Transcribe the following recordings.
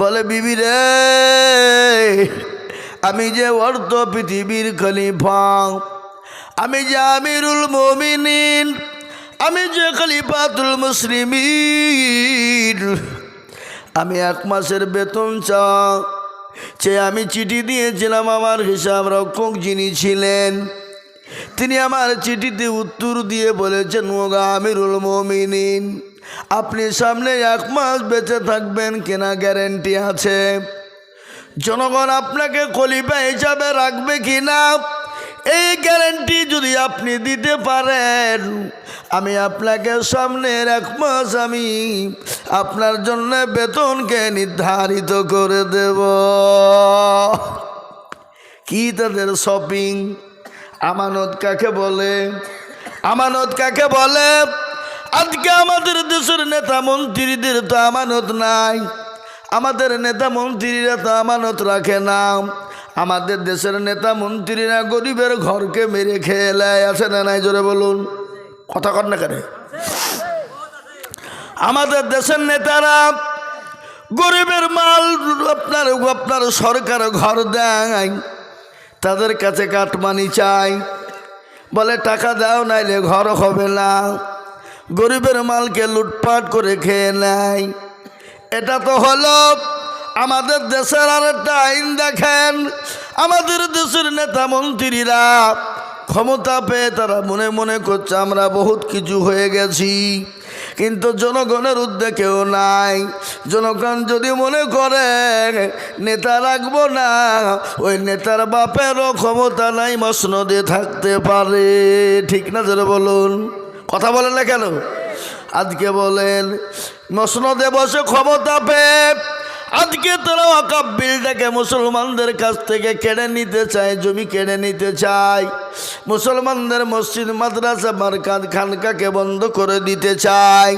বলে, বিবি রে, আমি যে অর্ধ পৃথিবীর খলিফা, আমি যে আমিরুল মমিনিন, আমি যে খলিফাতুল মুসলিমিন, আমি এক মাসের বেতন চা সে আমি চিঠি দিয়েছিলাম আমার হিসাব রক্ষক যিনি ছিলেন, তিনি আমার চিঠিতে উত্তর দিয়ে বলেছেন, ওগা আমিরুল মমিনিন আপনি সামনে এক মাস বেঁচে থাকবেন কেনা গ্যারেন্টি আছে। জনগণ আপনাকে কলিপা হিসাবে রাখবে কি না এই গ্যারেন্টি যদি আপনি দিতে পারেন, আমি আপনাকে সামনের এক মাস আমি আপনার জন্য বেতনকে নির্ধারিত করে দেব। কি তাদের শপিং আমানত কাকে বলে? আমানত কাকে বলে? আজকে আমাদের দেশের নেতা মন্ত্রীদের তো আমানত নাই। আমাদের নেতা মন্ত্রীরা তো আমানত রাখে না। আমাদের দেশের নেতা মন্ত্রীরা গরিবের ঘরকে মেরে খেয়ে নেয় আছে না নাই? জোরে বলুন। কথা কর না কেন? আমাদের দেশের নেতারা গরিবের মাল আপনার আপনার সরকার ঘর দেয়। তাদের কাছে কাটমানি চাই। বলে, টাকা দাও, নাইলে ঘর হবে না। গরিবের মালকে লুটপাট করে খেয়ে নেয়। এটা তো হলো আমাদের দেশের আর একটা আইন, দেখেন। আমাদের দেশের নেতা মন্ত্রীরা ক্ষমতা পেয়ে তারা মনে মনে করছে, আমরা বহুত কিছু হয়ে গেছি। কিন্তু জনগণের উদ্যোগ কেউ নাই। জনগণ যদি মনে করে, নেতা রাখব না, ওই নেতার বাপেরও ক্ষমতা নাই, মসনদে থাকতে পারে। ঠিক না যারা বলুন। কথা বলেন না কেন? আজকে বলেন মসনদে বসে ক্ষমতা পেয়ে আজকে তারা অকাপ বিলটাকে মুসলমানদের কাছ থেকে কেড়ে নিতে চায়, জমি কেড়ে নিতে চায়। মুসলমানদের মসজিদ, মাদ্রাসা মার্কাত খানকাকে বন্ধ করে দিতে চায়।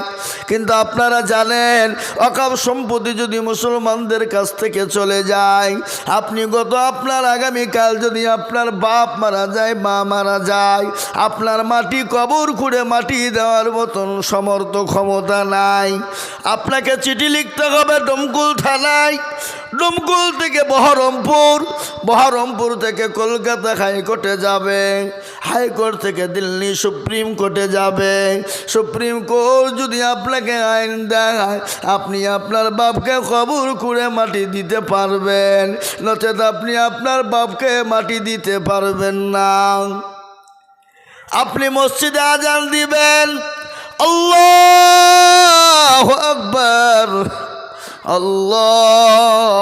কিন্তু আপনারা জানেন, অকাপ সম্পত্তি যদি মুসলমানদের কাছ থেকে চলে যায়, আপনি গত আপনার আগামীকাল যদি আপনার বাপ মারা যায়, মা মারা যায়, আপনার মাটি কবর খুঁড়ে মাটি দেওয়ার মতন সমর্থ ক্ষমতা নাই। আপনাকে চিঠি লিখতে হবে, ডমকুল থানায় ডমকুল থেকে বহরমপুর বহরমপুর থেকে কলকাতা হাইকোর্টে যাবে। হাইকোর্ট থেকে দিল্লি সুপ্রিম কোর্টে যাবে। সুপ্রিম কোর্ট যদি আপনাকে আইন দেয় আপনি আপনার বাপকে কবর করে মাটি দিতে পারবেন। নচেত আপনি আপনার বাপকে মাটি দিতে পারবেন না। আপনি মসজিদে আজান দিবেন। আল্লাহ আকবর। আল্লাহ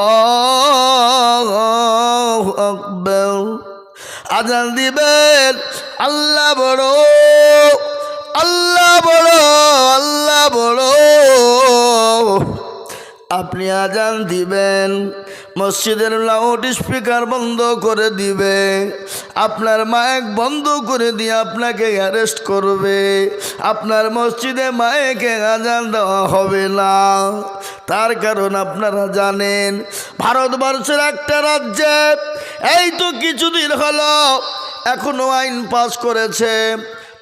আকবর। আজান দিবেন আল্লাহ বড় আল্লাহ বড় আল্লাহ বড়। আপনি আজান দিবেন, মসজিদের লাউড স্পিকার বন্ধ করে দিবে, আপনার মায়েক বন্ধ করে দিয়ে আপনাকে অ্যারেস্ট করবে, আপনার মসজিদে মায়েকে আজান দেওয়া হবে না। তার কারণ আপনারা জানেন, ভারতবর্ষের একটা রাজ্যে এই তো কিছুদিন হলো এখনও আইন পাস করেছে,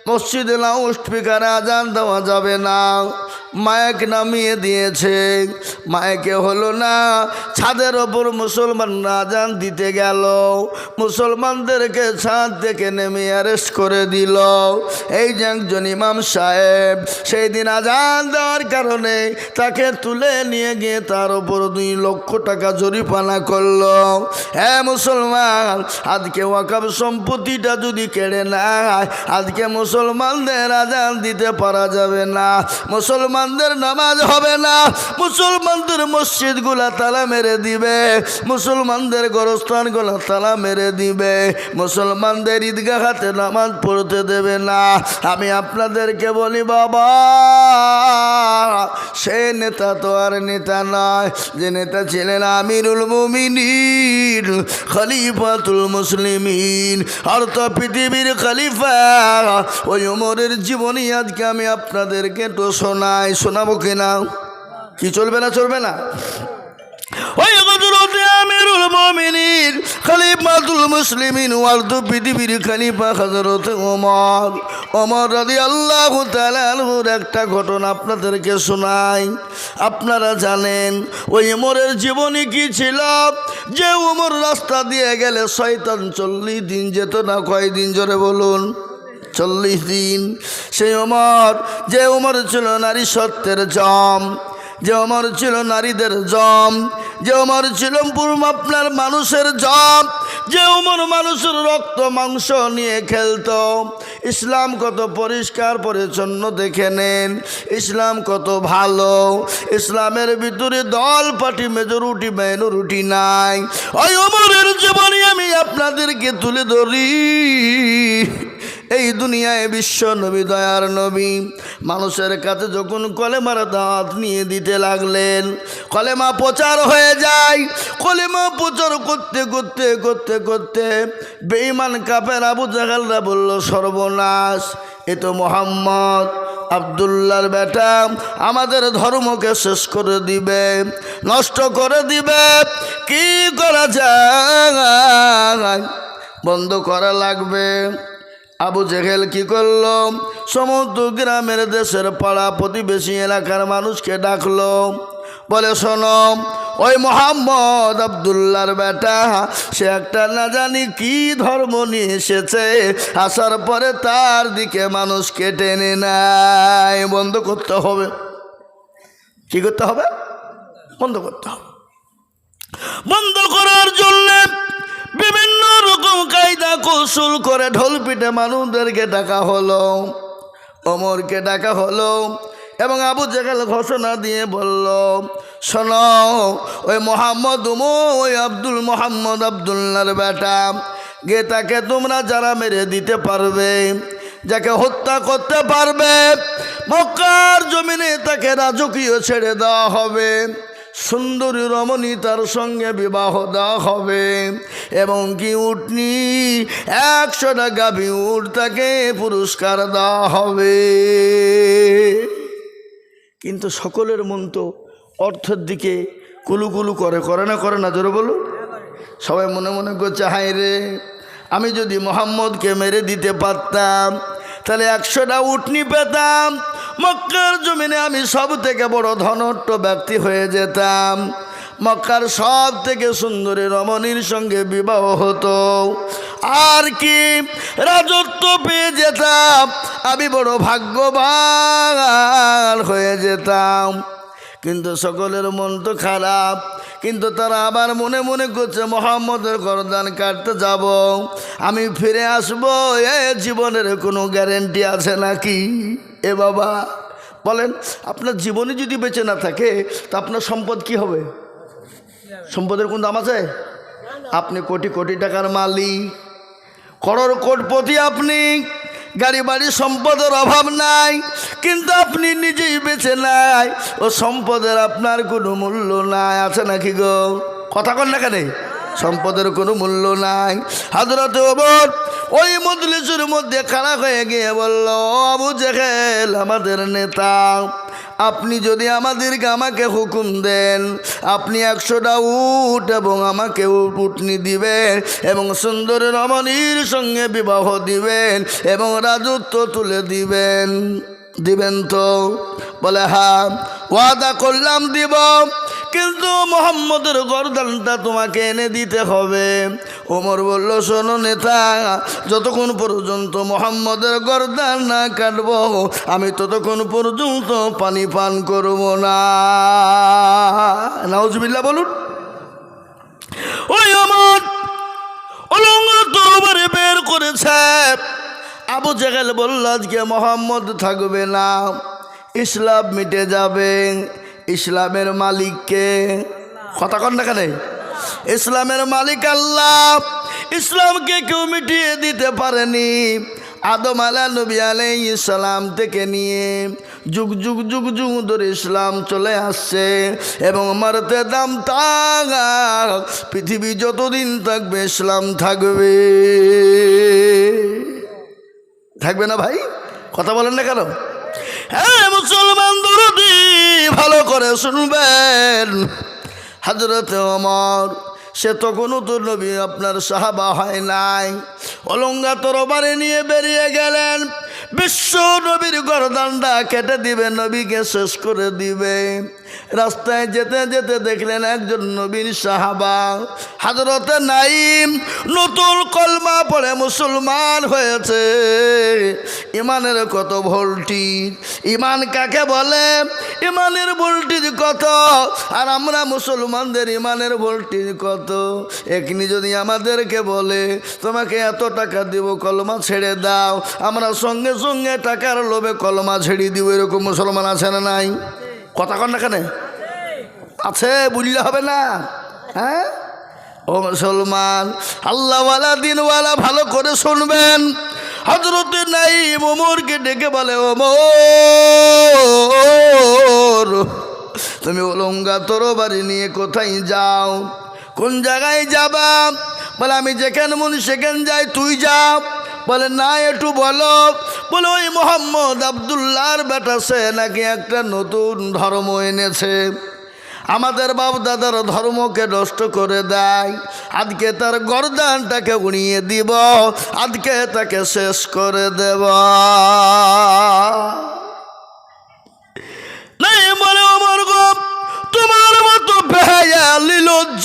মসজিদে লাউড স্পিকারে আজান দেওয়া যাবে না। মায়েক নামিয়ে দিয়েছে। মায়েকে হলো না, ছাদের ওপর মুসলমানরা আজান দিতে গেল। মুসলমানদেরকে ছাদ থেকে নেমে অ্যারেস্ট করে দিল। এই যে একজন ইমাম সাহেব, সেই দিন আজান দেওয়ার কারণে তাকে তুলে নিয়ে গিয়ে তার ওপর দুই লক্ষ টাকা জরিপানা করল। হ্যাঁ মুসলমান, আজকে ওয়াকাব সম্পত্তিটা যদি কেড়ে নেয়, আজকে মুসলমানদের আজান দিতে পারা যাবে না। মুসলমানদের নামাজ হবে না। মুসলমানদের মসজিদগুলা তালা মেরে দিবে। মুসলমানদের গোরস্থানগুলা তালা মেরে দিবে। মুসলমানদের ঈদগাহ হাতে নামাজ পড়তে দেবে না। আমি আপনাদেরকে বলি, বাবা, সে নেতা তো আর নেতা নয়। যে নেতা ছিলেন আমিরুল মুমিনিন, খলিফাতুল মুসলিমিন। তো পৃথিবীর খলিফা। ওই উমরের জীবনী আজকে আমি আপনাদেরকে তো শোনাই। শোনাবো কিনা? কি চলবে না চলবে না? ওই পৃথিবীর ওমর। ওমর একটা ঘটনা আপনাদেরকে শোনাই। আপনারা জানেন, ওই ওমরের জীবনী কি ছিল? যে ওমর রাস্তা দিয়ে গেলে শয়তান চল্লিশ দিন যেত না? কয়দিন জোরে বলুন? চল্লিশ দিন। সেই ওমর যে ওমর ছিল নারী সত্যের জম, যে অমর ছিল নারীদের জম, যে অমর ছিল পূর্ব আপনার মানুষের জম, যে অমর মানুষের রক্ত মাংস নিয়ে খেলত। ইসলাম কত পরিষ্কার পরিচ্ছন্ন দেখে নেন। ইসলাম কত ভালো। ইসলামের ভিতরে দল পার্টি মেজরিটি মাইনরিটি নাই। ওই অমরের জীবনী আমি আপনাদেরকে তুলে ধরি। এই দুনিয়ায় বিশ্ব নবী, দয়ার নবী। মানুষের কাছে যখন কলেমার দাঁত নিয়ে দিতে লাগলেন, কলেমা প্রচার হয়ে যায়। কলেমা প্রচার করতে করতে করতে করতে বেঈমান কাপের আবু জাগালরা বলল, সর্বনাশ, এ তো মোহাম্মদ আবদুল্লার বেটা, আমাদের ধর্মকে শেষ করে দিবে, নষ্ট করে দিবে। কি করা যায়? বন্ধ করা লাগবে। আবু জেহেল কি করল? সমস্ত গ্রামের দেশের পাড়া প্রতিবেশী এলাকার মানুষকে ডাকলো। বলে, শোনো, ওই মোহাম্মদ আবদুল্লার বেটা, সে একটা না জানি কি ধর্ম নিয়ে এসেছে, আসার পরে তার দিকে মানুষকে টেনে নেয়। বন্ধ করতে হবে। কি করতে হবে? বন্ধ করতে হবে। কৌশল করে ঢোল পিঠে মানুষদেরকে ডাকা হলো, অমরকে ডাকা হলো এবং আবু জেগাল ঘোষণা দিয়ে বলল, শোনো, ওই মোহাম্মদ উমো ওই আব্দুল মোহাম্মদ আবদুল্লার বেটা, গে তাকে তোমরা যারা মেরে দিতে পারবে, যাকে হত্যা করতে পারবে, মক্কার জমিনে তাকে রাজকীয় ছেড়ে দেওয়া হবে। সুন্দরী রমণী তার সঙ্গে বিবাহ দেওয়া হবে। এবং কি উঠনি একশো টাকা উঠ তাকে পুরস্কার দেওয়া হবে। কিন্তু সকলের মন তো অর্থের দিকে কুলুকুলু করে করে না করে না, জোরে বলুন। সবাই মনে মনে করছে হাই রে, আমি যদি মোহাম্মদকে মেরে দিতে পারতাম, তাহলে একশোটা উটনি পেতাম মক্কার জমিনে আমি সব থেকে বড় ধনট্ট ব্যক্তি হয়ে যেতাম। মক্কার সব থেকে সুন্দরী রমণীর সঙ্গে বিবাহ হতো। আর কি? রাজত্ব পেয়ে যেতাম। আমি বড় ভাগ্যবান হয়ে যেতাম। কিন্তু সকলের মন তো খারাপ। কিন্তু তারা আবার মনে মনে করছে, মোহাম্মদের গরদান কাটতে যাব। আমি ফিরে আসব, এ জীবনের কোনো গ্যারেন্টি আছে নাকি? এ বাবা, বলেন, আপনার জীবনে যদি বেঁচে না থাকে, তা আপনার সম্পদ কি হবে? সম্পদের কোন দাম আছে? আপনি কোটি কোটি টাকার মালিক। করোড় কোটপতি আপনি, গাড়ি বাড়ি সম্পদের অভাব নাই, কিন্তু আপনি নিজেই বেছে নাই। ও সম্পদের আপনার কোনো মূল্য নাই, আছে নাকি গো? কথা কন না কেন? সম্পদের কোনো মূল্য নাই। হাজরত ওবর ওই মজলিসের মধ্যে খাড়া হয়ে গিয়ে বলল, আবু জেহেল, আমাদের নেতা, আপনি যদি আমাদেরকে আমাকে হুকুম দেন, আপনি একশোটা উট এবং আমাকে উটনি দিবেন এবং সুন্দর রমণীর সঙ্গে বিবাহ দিবেন এবং রাজত্ব তুলে দিবেন। দিবেন তো? বলে হ্যাঁ ওয়াদা করলাম, দিব। কিন্তু মোহাম্মদের গরদানটা তোমাকে এনে দিতে হবে। ওমর বলল, শোনো নেতা, যতক্ষণ পর্যন্ত মোহাম্মদের গরদান না কাটব, আমি ততক্ষণ পর্যন্ত পানি পান করব না। নাউজবিল্লা বলুন। ওই আমার অলঙ্গ তরবারে বের করেছে। আবু জেগেল বলল, আজকে মোহাম্মদ থাকবে না, ইসলাম মিটে যাবে। ইসলামের মালিককে। কথা কন না কেন? ইসলামের মালিক আল্লাহ। ইসলামকে কেউ মিটিয়ে দিতে পারেনি। আদম আলা নবী আলাই ইসলাম থেকে নিয়ে যুগ যুগ যুগ যুগ ধরে ইসলাম চলে আসছে এবং মারতে দাম তাক পৃথিবী যতদিন থাকবে ইসলাম থাকবে। থাকবে না ভাই? কথা বলেন না কেন? হ্যাঁ মুসলমান দুরুদি ভালো করে শুনবেন। হাজরত অমর সে তখনও তো নবী আপনার সাহাবা হয় নাই। অলঙ্গা তরবারে নিয়ে বেরিয়ে গেলেন। বিশ্ব নবীর গরদানটা কেটে দিবে, নবীকে শেষ করে দিবে। রাস্তায় যেতে যেতে দেখলেন একজন নবীন সাহাবা, হাজরতে নাইম, নতুন কলমা পড়ে মুসলমান হয়েছে। ইমানের কত ভোল্টি? ইমান কাকে বলে? ইমানের ভোল্টিজ কত? আর আমরা মুসলমানদের ইমানের ভোল্টিজ কত? এখনি যদি আমাদেরকে বলে, তোমাকে এত টাকা দিব, কলমা ছেড়ে দাও, আমরা সঙ্গে সঙ্গে সঙ্গে টাকার লোভে কলমা ছেড়ে দিব এরকম মুসলমান আছে না নাই? কথা কন না কেন? আছে, বুঝলে হবে না? হ্যাঁ? ও মুসলমান, আল্লাহওয়ালা, দিনওয়ালা ভালো করে শুনবেন। হজরত নাই মোমরকে ডেকে বলে, ও মোর, তুমি ওলঙ্গা তোর বাড়ি নিয়ে কোথায় যাও? কোন জায়গায় যাবা? বলে, আমি যেখানে মন সেখানে যাই, তুই যা। বলে, না, একটু বলো। বলে, ওই মোহাম্মদ আবদুল্লাহর বেটা, সে নাকি একটা নতুন ধর্ম এনেছে। আমাদের বাপ দাদার ধর্মকে নষ্ট করে দেয়। আজকে তার গরদানটাকে উড়িয়ে দিব। আজকে তাকে শেষ করে দেব। বলে আমার গো, তোমার মতো লিলজ্জ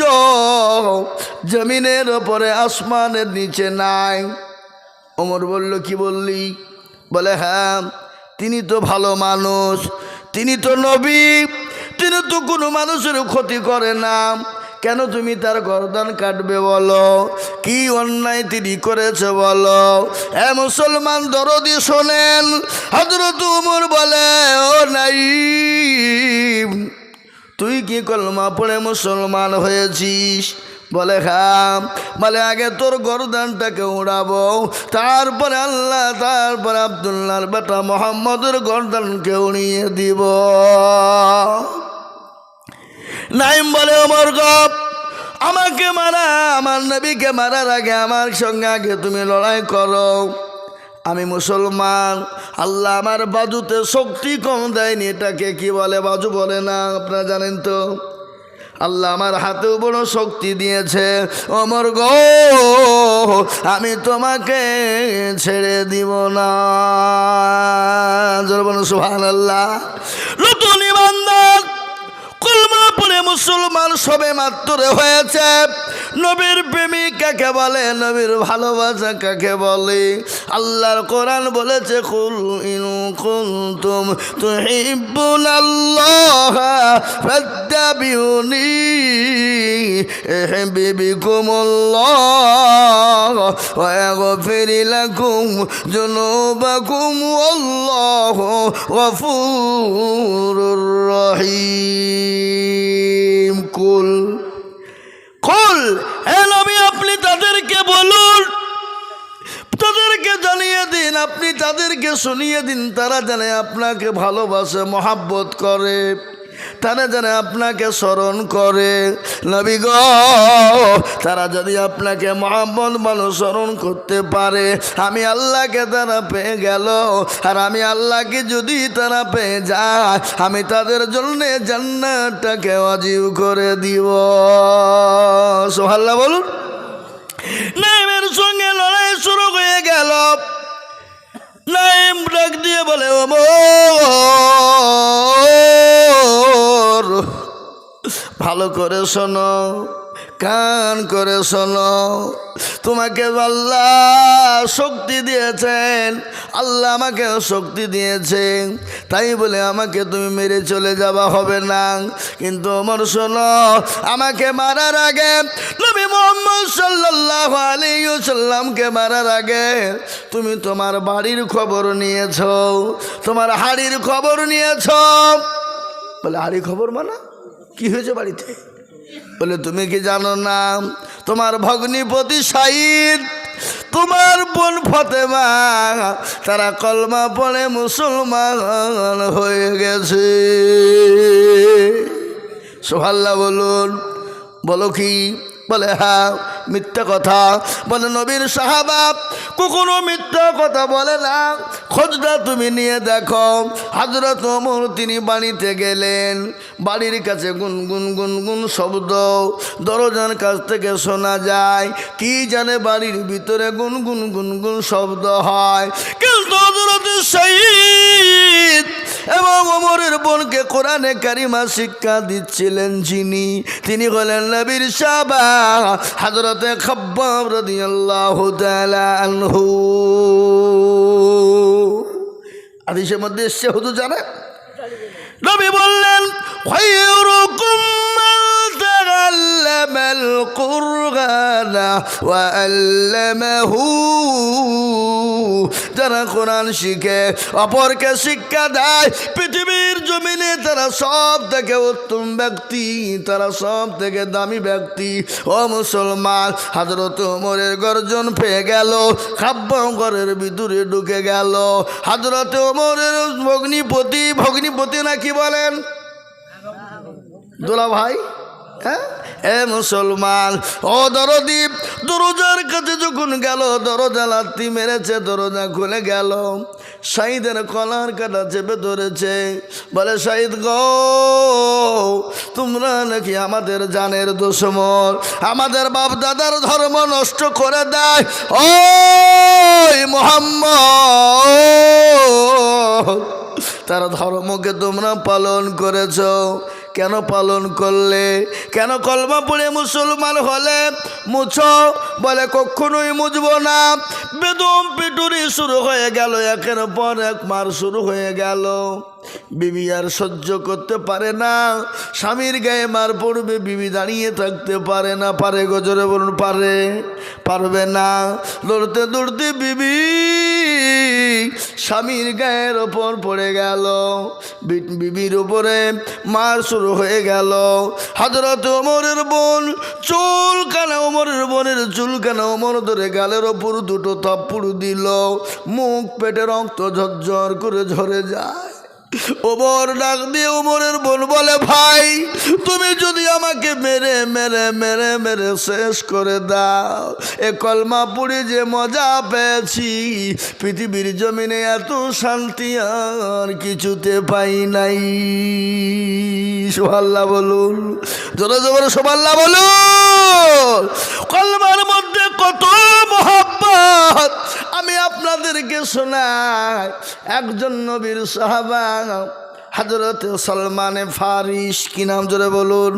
জমিনের ওপরে আসমানের নিচে নাই। ওমর বলল, কি বললি? বলে হ্যাঁ তিনি তো ভালো মানুষ, তিনি তো নবী, তিনি তো কোনো মানুষের ক্ষতি করে না। কেন তুমি তার গরদান কাটবে বলো? কি অন্যায় তিনি করেছে বলো? এ মুসলমান, দরদি শোনেন। হজরত উমর বলে, ও নাই তুই কি কলমা পড়ে মুসলমান হয়েছিস? বলে হ্যাঁ বলে, আগে তোর গরদানটাকে উড়াবো। তারপরে আল্লাহ, তারপরে আবদুল্লাহর বেটা মোহাম্মদের গরদানকে উড়িয়ে দিব। নাইম বলে, ওমর গপ, আমাকে মারা, আমার নবীকে মারার আগে আমার সঙ্গে আগে তুমি লড়াই করো। আমি মুসলমান, আল্লাহ আমার বাজুতে শক্তি কম দেয়নি। এটাকে কি বলে? বাজু বলে না, আপনারা জানেন তো। আল্লাহ আমার হাতেও বড় শক্তি দিয়েছে। অমর গো, আমি তোমাকে ছেড়ে দিব না। সুহান আল্লাহ নতুন কলমা পড়ে মুসলমান সবে মাত্র হয়েছে। নবীর প্রেমিক কাকে বলে? নবীর ভালোবাসা কাকে বলে? আল্লাহর কোরআন বলেছে, কুল ইনু কুনতুম তুহিব্বুন আল্লাহ ফাত্তাবিউনি ইহবিবিকুমুল্লাহ ওয়া ইয়াগফির লাকুম যুনুবাকুম ওয়াল্লাহু গফুরুর রহিম। শুনিয়ে দিন, তারা জানে আপনাকে ভালোবাসে, মহাব্বত করে। তারা যেন আপনাকে স্মরণ করে। নবী গ, তারা যদি আপনাকে মহাব্বত মানুষ স্মরণ করতে পারে, আমি আল্লাহকে তারা পেয়ে গেল। আর আমি আল্লাহকে যদি তারা পেয়ে যায়, আমি তাদের জন্যে জান্নাতটাকে অজীব করে দিব। সোহাল্লা বলুন। নাইমের সঙ্গে লড়াই শুরু হয়ে গেল। নাইম ডাক দিয়ে বলে ও মোর ভালো করে শোনো। কান করে শোনো। তোমাকে আল্লাহ শক্তি দিয়েছেন। আল্লাহ আমাকে শক্তি দিয়েছেন। তাই বলে আমাকে তুমি মেরে চলে যাওয়া হবে না। কিন্তু আমার শোনো, আমাকে মারার আগে নবী মোহাম্মদ সাল্লাহ আলিয়াল্লামকে মারার আগে তুমি তোমার বাড়ির খবর নিয়েছ। তোমার হাড়ির খবর নিয়েছ। বলে হাড়ি খবর মানা? কি হয়েছে বাড়িতে? বলে, তুমি কি জানো না, তোমার ভগ্নিপতি সাইদ, তোমার বোন ফতেমা, তারা কলমা পড়ে মুসলমান হয়ে গেছে। সোহাল্লা বলুন, বলো কি? বলে হ্যাঁ মিথ্যা কথা। বলে, নবীর সাহাবা কখনো মিথ্যা কথা বলে না। খোঁজটা তুমি নিয়ে দেখো। হাজরত ওমর, তিনি বাড়িতে গেলেন। বাড়ির কাছে গুন গুন গুন গুন শব্দ। দরজার কাছ থেকে শোনা যায়, কি জানে বাড়ির ভিতরে গুন গুন গুন গুন শব্দ হয়। কিন্তু হজরত শহীদ এবং ওমরের বোনকে কোরআনে কারিমা শিক্ষা দিচ্ছিলেন যিনি। তিনি হলেন নবীর সাবা হাজরতে খব্বাব আদিসের মধ্যে এসছে হুদু জানে নবী বললেন কুরআনা ওয়া আল্লামাহু যারা কোরআন শিখে, অপরকে শিক্ষা দেয়, পৃথিবীর জমিনে তারা সব থেকে উত্তম ব্যক্তি, তারা সব থেকে দামি ব্যক্তি। ও মুসলমান, হাজরত ওমরের গর্জন পেয়ে গেল খাব্যঙ্করের ভিতরে ঢুকে গেল। হাজরত ওমরের ভগ্নিপতি ভগ্নিপতি না কি বলেন? দোলা ভাই হ্যাঁ? এ মুসলমান, ও দরদীপ দরজার কাছে যখন গেল, দরজা লাত্তি মেরেছে, দরজা খুলে গেল। সাইদের কলার কাটা চেপে ধরেছে। বলে সাইদ গো, তোমরা নাকি আমাদের জানের দুশ্মন? আমাদের বাপ দাদার ধর্ম নষ্ট করে দেয়। ও মোহাম্মদ, তার ধর্মকে তোমরা পালন করেছ। কেন পালন করলে? কেন কলমা পড়ে মুসলমান হলে? মুছ, বলে কখনোই মুছব না। বেদম পিটুরি শুরু হয়ে গেল, একের পর এক মার শুরু হয়ে গেল। বিবি আর সহ্য করতে পারে না। স্বামীর গায়ে মার পড়বে, বিবি দাঁড়িয়ে থাকতে পারে না। পারে গজরে বলুন, পারে, পারবে না। দৌড়তে দৌড়তে বিবি স্বামীর গায়ের ওপর পড়ে গেল। বিবির উপরে মার শুরু হয়ে গেল। হজরত ওমরের বোন চুল কানা ওমরের বোনের চুল কানা ওমর ধরে গালের ওপর দুটো থাপ্পুড় দিল। মুখ পেটে রক্ত ঝরঝর করে ঝরে যায়। ওমর ডাক দিয়ে ওমরের বোন বলে, ভাই, তুমি যদি আমাকে মেরে মেরে মেরে মেরে শেষ করে দাও, এ কলমা পুড়ি যে মজা পেয়েছি, পৃথিবীর জমিনে এত শান্তি আর কিছুতে পাই নাই। সোহাল্লা বলুন, জোরে জোরে সোহাল্লা বলুন, কলমার কত মহাব্বত আমি আপনাদেরকে শোনাই। একজন নবীর সাহাবা হজরত সলমান ফারিস, কি নাম জোরে বলুন?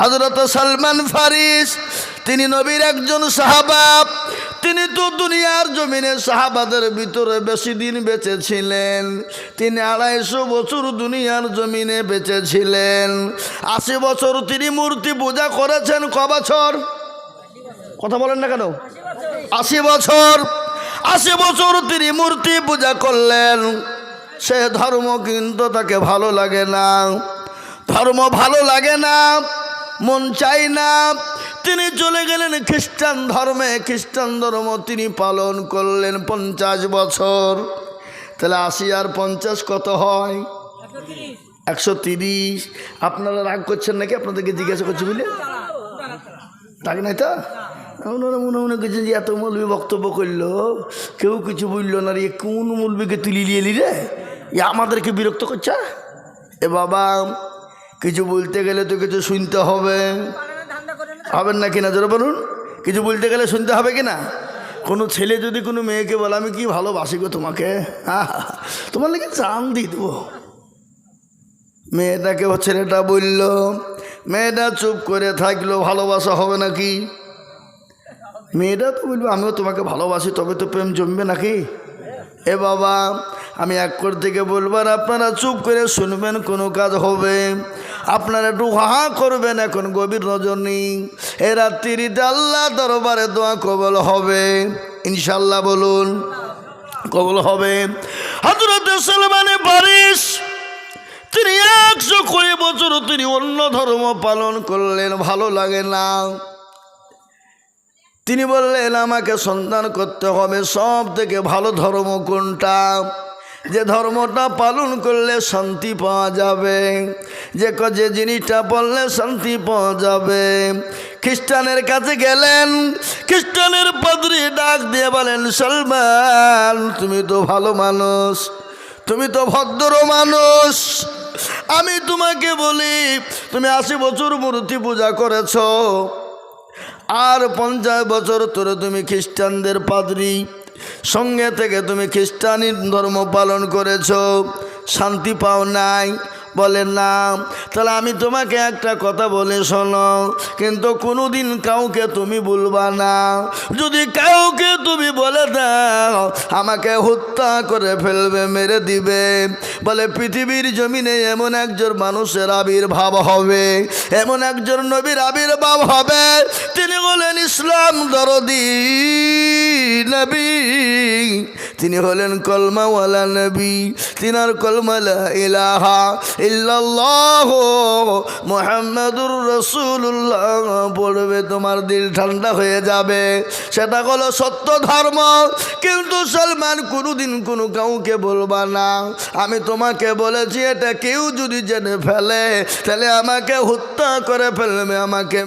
হজরত সলমান ফারিস, তিনি নবীর একজন সাহাবা। তিনি তো দুনিয়ার জমিনে সাহাবাদের ভিতরে বেশি দিন বেঁচেছিলেন। তিনি আড়াইশো বছর দুনিয়ার জমিনে বেঁচেছিলেন। আশি বছর তিনি মূর্তি পূজা করেছেন ক বছর? কথা বলেন না কেন? আশি বছর আশি বছর তিনি মূর্তি পূজা করলেন। সে ধর্ম কিন্তু তাকে ভালো লাগে না। ধর্ম ভালো লাগে না, মন চাই না। তিনি চলে গেলেন খ্রিস্টান ধর্মে। খ্রিস্টান ধর্ম তিনি পালন করলেন পঞ্চাশ বছর। তাহলে আশি আর পঞ্চাশ কত হয়? একশো তিরিশ। আপনারা রাগ করছেন নাকি? আপনাদেরকে জিজ্ঞাসা করছি বুঝলে রাগ নাই তো? ওনারা মনে মনে করছেন যে এত মৌলবী বক্তব্য করল, কেউ কিছু বলল না রে, কোন মৌলবীকে তুলি নিয়ে এলি রে? আমাদেরকে বিরক্ত করছে? এ বাবা, কিছু বলতে গেলে তো কিছু শুনতে হবে। হবেন না কিনা? জোরে বলুন। কিছু বলতে গেলে শুনতে হবে কিনা? কোনো ছেলে যদি কোনো মেয়েকে বলে, আমি কি ভালোবাসি গো তোমাকে? তোমার লেগে চান দিয়ে দেবো। মেয়েটাকে ছেলেটা বলল, মেয়েটা চুপ করে থাকল, ভালোবাসা হবে নাকি? মেয়েটা তো বলব, আমিও তোমাকে ভালোবাসি, তবে তো প্রেম জমবে নাকি? এ বাবা, আমি এক কর থেকে বলবার আপনারা চুপ করে শুনবেন, কোনো কাজ হবে। আপনারা একটু হা করবেন, এখন গভীর রজনী এ রাত্রিতে আল্লাহ দরবারে দোয়া কবল হবে। ইনশাল্লাহ বলুন, কবল হবে। হজরত সালমানে বারিশ তিনি একশো কুড়ি বছর তিনি অন্য ধর্ম পালন করলেন, ভালো লাগে না। তিনি বললেন, আমাকে সন্ধান করতে হবে। সব থেকে ভালো ধর্ম কোনটা? যে ধর্মটা পালন করলে শান্তি পাওয়া যাবে। যে ক- যে জিনিসটা বললে শান্তি পাওয়া যাবে। খ্রিস্টানের কাছে গেলেন। খ্রিস্টানের পাদ্রি ডাক দিয়ে বলেন, সলমান, তুমি তো ভালো মানুষ। তুমি তো ভদ্র মানুষ। আমি তোমাকে বলি, তুমি আশি বছর মূর্তি পূজা করেছ। আর পঞ্চাশ বছর ধরে তুমি খ্রিস্টানদের পাদরি। সঙ্গে থেকে তুমি খ্রিস্টানি ধর্ম পালন করেছ। শান্তি পাও নাই। বলে না। তাহলে আমি তোমাকে একটা কথা বলে শোনো। কিন্তু কোনোদিন কাউকে তুমি বলবা না। যদি কাউকে তুমি বলে দাও, আমাকে হত্যা করে ফেলবে, মেরে দিবে। বলে পৃথিবীর জমিনে এমন একজন মানুষের আবির্ভাব হবে, এমন একজন নবীর আবির্ভাব হবে। তিনি বলেন ইসলাম দরদি নবী। তিনি হলেন কলমাওয়ালা নবী। তিনার কলমালা ইলাহা ইল্লাল্লাহ মোহাম্মদুর রসুল্লাহ পড়বে তোমার দিল ঠান্ডা হয়ে যাবে। সেটা হলো সত্য ধর্ম। কিন্তু সলমান কোনোদিন কোনো কাউকে বলবা না। আমি তোমাকে বলেছি, এটা কেউ যদি জেনে ফেলে, তাহলে আমাকে হত্যা করে ফেলবে, আমাকে